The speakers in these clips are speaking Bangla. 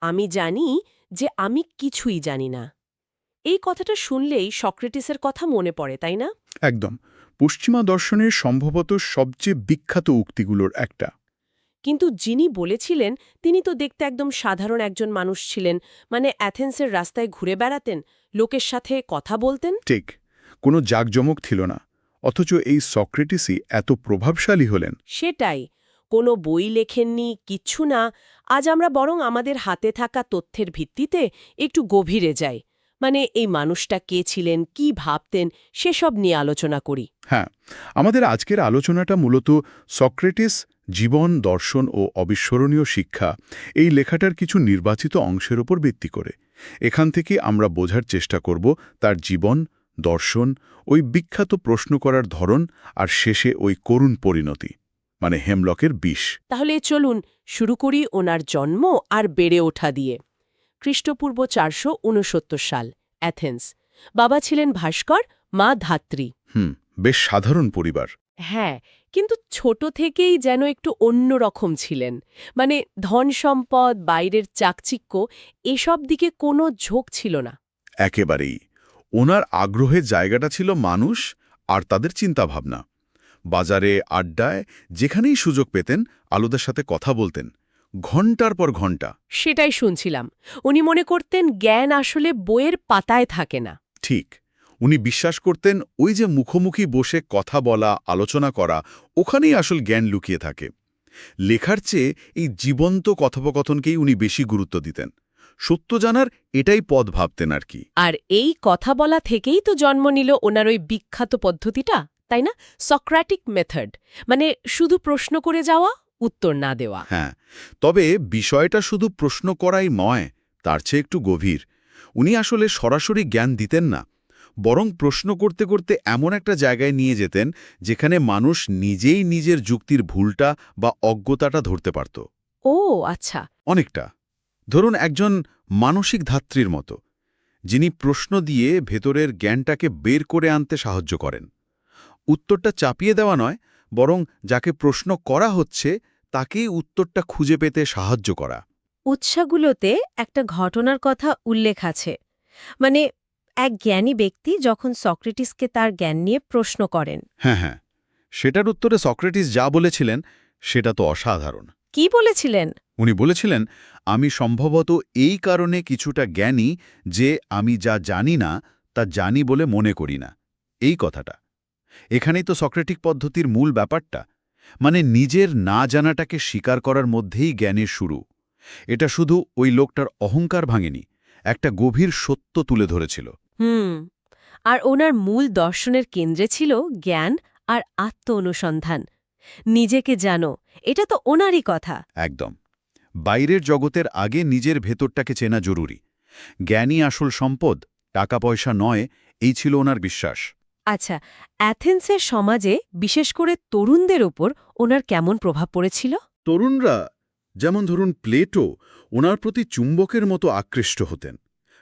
আমি জানি যে আমি কিছুই জানি না। এই কথাটা শুনলেই সক্রেটিসের কথা মনে পড়ে তাই না? একদম। পশ্চিমা দর্শনের সম্ভবত সবচেয়ে বিখ্যাত উক্তিগুলোর একটা। কিন্তু যিনি বলেছিলেন তিনি তো দেখতে একদম সাধারণ একজন মানুষ ছিলেন। মানে অ্যাথেন্সের রাস্তায় ঘুরে বেড়াতেন লোকের সাথে কথা বলতেন? ঠিক। কোনো জাকজমক ছিল না। অথচ এই সক্রেটিসই এত প্রভাবশালী হলেন। সেটাই। কোনো বই লেখেননি, কিচ্ছু না। আজ আমরা বরং আমাদের হাতে থাকা তথ্যের ভিত্তিতে একটু গভীরে যাই। মানে এই মানুষটা কে ছিলেন, কি ভাবতেন, সেসব নিয়ে আলোচনা করি। হ্যাঁ আমাদের আজকের আলোচনাটা মূলত সক্রেটিস, জীবন, দর্শন ও অবিস্মরণীয় শিক্ষা এই লেখাটার কিছু নির্বাচিত অংশের উপর ভিত্তি করে। এখান থেকে আমরা বোঝার চেষ্টা করব তার জীবন, দর্শন, ওই বিখ্যাত প্রশ্ন করার ধরন আর শেষে ওই করুণ পরিণতি। মানে হেমলকের বিষ। তাহলে চলুন শুরু করি ওনার জন্ম আর বেড়ে ওঠা দিয়ে। খ্রিস্টপূর্ব চারশো উনসত্তর সাল অ্যাথেন্স। বাবা ছিলেন ভাস্কর মা ধাত্রী। হুম বেশ সাধারণ পরিবার। হ্যাঁ কিন্তু ছোট থেকেই যেন একটু অন্য রকম ছিলেন। মানে ধন সম্পদ বাইরের চাকচিক্য এসব দিকে কোনো ঝোঁক ছিল না। একেবারেই। ওনার আগ্রহের জায়গাটা ছিল মানুষ আর তাদের চিন্তাভাবনা। বাজারে আড্ডায় যেখানেই সুযোগ পেতেন আলোদের সাথে কথা বলতেন। ঘণ্টার পর ঘণ্টা সেটাই শুনছিলাম। উনি মনে করতেন জ্ঞান আসলে বইয়ের পাতায় থাকে না। ঠিক। উনি বিশ্বাস করতেন ওই যে মুখোমুখি বসে কথা বলা আলোচনা করা ওখানেই আসল জ্ঞান লুকিয়ে থাকে। লেখার চেয়ে এই জীবন্ত কথোপকথনকেই উনি বেশি গুরুত্ব দিতেন। সত্য জানার এটাই পদ ভাবতেন আর কি। আর এই কথা বলা থেকেই তো জন্ম নিল ওনার ওই বিখ্যাত পদ্ধতিটা? তাই না? সক্রাটিক মেথড মানে শুধু প্রশ্ন করে যাওয়া উত্তর না দেওয়া। হ্যাঁ তবে বিষয়টা শুধু প্রশ্ন করাই নয় তার চেয়ে একটু গভীর। উনি আসলে সরাসরি জ্ঞান দিতেন না বরং প্রশ্ন করতে করতে এমন একটা জায়গায় নিয়ে যেতেন যেখানে মানুষ নিজেই নিজের যুক্তির ভুলটা বা অজ্ঞতাটা ধরতে পারত। ও আচ্ছা। অনেকটা। ধরুন একজন মানসিক ধাত্রীর মতো যিনি প্রশ্ন দিয়ে ভেতরের জ্ঞানটাকে বের করে আনতে সাহায্য করেন। উত্তরটা চাপিয়ে দেওয়া নয় বরং যাকে প্রশ্ন করা হচ্ছে তাকেই উত্তরটা খুঁজে পেতে সাহায্য করা। উৎসাগুলোতে একটা ঘটনার কথা উল্লেখ আছে। মানে এক জ্ঞানী ব্যক্তি যখন সক্রেটিসকে তার জ্ঞান নিয়ে প্রশ্ন করেন। হ্যাঁ হ্যাঁ। সেটার উত্তরে সক্রেটিস যা বলেছিলেন সেটা তো অসাধারণ। কি বলেছিলেন? উনি বলেছিলেন আমি সম্ভবত এই কারণে কিছুটা জ্ঞানী যে আমি যা জানি না তা জানি বলে মনে করি না। এই কথাটা। এখানেই তো সক্রেটিক পদ্ধতির মূল ব্যাপারটা মানে নিজের না জানাটাকে স্বীকার করার মধ্যেই জ্ঞানের শুরু। এটা শুধু ওই লোকটার অহংকার ভাঙেনি একটা গভীর সত্য তুলে ধরেছিল। হুম আর ওনার মূল দর্শনের কেন্দ্রে ছিল জ্ঞান আর আত্ম অনুসন্ধান নিজেকে জানো এটা তো ওনারই কথা। একদম। বাইরের জগতের আগে নিজের ভেতরটাকে চেনা জরুরি। জ্ঞানী আসল সম্পদ টাকা পয়সা নয় এই ছিল ওনার বিশ্বাস। আচ্ছা অ্যাথেন্সের সমাজে বিশেষ করে তরুণদের ওপর ওনার কেমন প্রভাব পড়েছিল? তরুণরা যেমন ধরুন প্লেটো ওনার প্রতি চুম্বকের মতো আকৃষ্ট হতেন।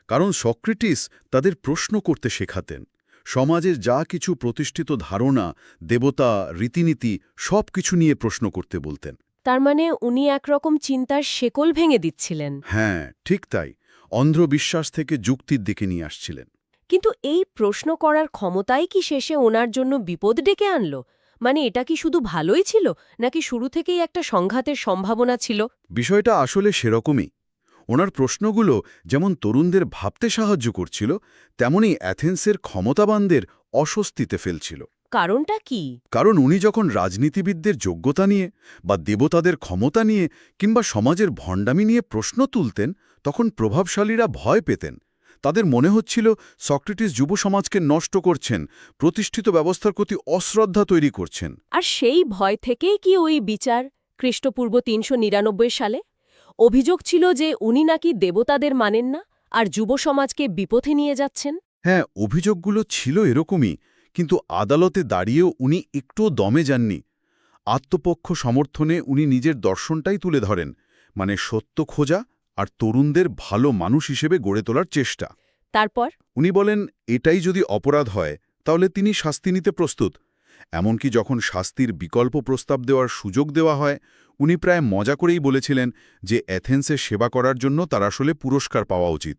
কারণ সক্রেটিস তাদের প্রশ্ন করতে শেখাতেন। সমাজের যা কিছু প্রতিষ্ঠিত ধারণা দেবতা রীতিনীতি সব কিছু নিয়ে প্রশ্ন করতে বলতেন। তার মানে উনি একরকম চিন্তার শেকল ভেঙে দিচ্ছিলেন। হ্যাঁ ঠিক তাই। অন্ধ্রবিশ্বাস থেকে যুক্তির দিকে নিয়ে আসছিলেন। কিন্তু এই প্রশ্ন করার ক্ষমতাই কি শেষে ওনার জন্য বিপদ ডেকে আনল? মানে এটা কি শুধু ভালোই ছিল নাকি শুরু থেকেই একটা সংঘাতের সম্ভাবনা ছিল? বিষয়টা আসলে সেরকমই। ওনার প্রশ্নগুলো যেমন তরুণদের ভাবতে সাহায্য করছিল তেমনি অ্যাথেন্সের ক্ষমতাবানদের অস্বস্তিতে ফেলছিল। কারণটা কি? কারণ উনি যখন রাজনীতিবিদদের যোগ্যতা নিয়ে বা দেবতাদের ক্ষমতা নিয়ে কিংবা সমাজের ভণ্ডামি নিয়ে প্রশ্ন তুলতেন তখন প্রভাবশালীরা ভয় পেতেন তাদের মনে হচ্ছিল সক্রেটিস যুব সমাজকে নষ্ট করছেন প্রতিষ্ঠিত ব্যবস্থার প্রতি অশ্রদ্ধা তৈরি করছেন। আর সেই ভয় থেকেই কি ওই বিচার? খ্রিস্টপূর্ব তিনশো নিরানব্বই সালে? অভিযোগ ছিল যে উনি নাকি দেবতাদের মানেন না আর যুব সমাজকে বিপথে নিয়ে যাচ্ছেন। হ্যাঁ অভিযোগগুলো ছিল এরকমই কিন্তু আদালতে দাঁড়িয়েও উনি একটুও দমে যাননি। আত্মপক্ষ সমর্থনে উনি নিজের দর্শনটাই তুলে ধরেন মানে সত্য খোঁজা আর তরুণদের ভালো মানুষ হিসেবে গড়ে তোলার চেষ্টা। তারপর? উনি বলেন এটাই যদি অপরাধ হয় তাহলে তিনি শাস্তি নিতে প্রস্তুত। এমনকি যখন শাস্তির বিকল্প প্রস্তাব দেওয়ার সুযোগ দেওয়া হয় উনি প্রায় মজা করেই বলেছিলেন যে অ্যাথেন্সে সেবা করার জন্য তার আসলে পুরস্কার পাওয়া উচিত।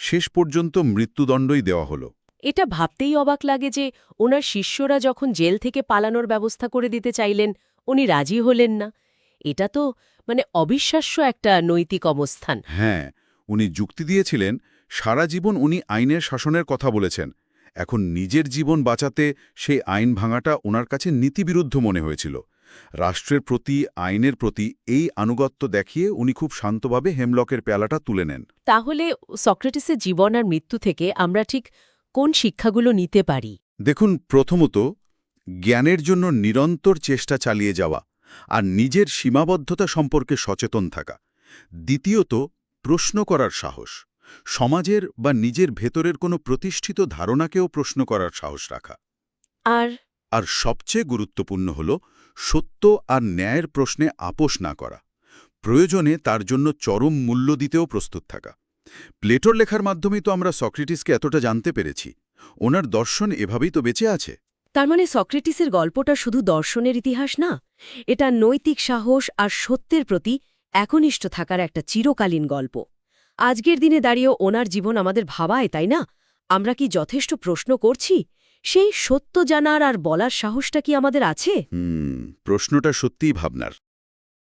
শেষ পর্যন্ত মৃত্যুদণ্ডই দেওয়া হলো। এটা ভাবতেই অবাক লাগে যে ওনার শিষ্যরা যখন জেল থেকে পালানোর ব্যবস্থা করে দিতে চাইলেন উনি রাজি হলেন না। এটা তো মানে অবিশ্বাস্য একটা নৈতিক অবস্থান। হ্যাঁ উনি যুক্তি দিয়েছিলেন সারা জীবন উনি আইনের শাসনের কথা বলেছেন। এখন নিজের জীবন বাঁচাতে সেই আইন ভাঙাটা ওনার কাছে নীতিবিরুদ্ধ মনে হয়েছিল। রাষ্ট্রের প্রতি আইনের প্রতি এই আনুগত্য দেখিয়ে উনি খুব শান্তভাবে হেমলকের পেয়ালাটা তুলে নেন। তাহলে সক্রেটিসের জীবন আর মৃত্যু থেকে আমরা ঠিক কোন শিক্ষাগুলো নিতে পারি? দেখুন প্রথমত জ্ঞানের জন্য নিরন্তর চেষ্টা চালিয়ে যাওয়া। আর নিজের সীমাবদ্ধতা সম্পর্কে সচেতন থাকা। দ্বিতীয়ত প্রশ্ন করার সাহস। সমাজের বা নিজের ভেতরের কোনো প্রতিষ্ঠিত ধারণাকেও প্রশ্ন করার সাহস রাখা। আর? আর সবচেয়ে গুরুত্বপূর্ণ হল সত্য আর ন্যায়ের প্রশ্নে আপোষ না করা। প্রয়োজনে তার জন্য চরম মূল্য দিতেও প্রস্তুত থাকা। প্লেটোর লেখার মাধ্যমেই তো আমরা সক্রেটিসকে এতটা জানতে পেরেছি। ওনার দর্শন এভাবেই তো বেঁচে আছে। তার মানে সক্রেটিসের গল্পটা শুধু দর্শনের ইতিহাস না, এটা নৈতিক সাহস আর সত্যের প্রতি একনিষ্ঠ থাকার একটা চিরকালীন গল্প। আজকের দিনে দাঁড়িয়েও ওনার জীবন আমাদের ভাবায়, তাই না? আমরা কি যথেষ্ট প্রশ্ন করছি? সেই সত্য জানার আর বলার সাহসটা কি আমাদের আছে? প্রশ্নটা সত্যিই ভাবনার।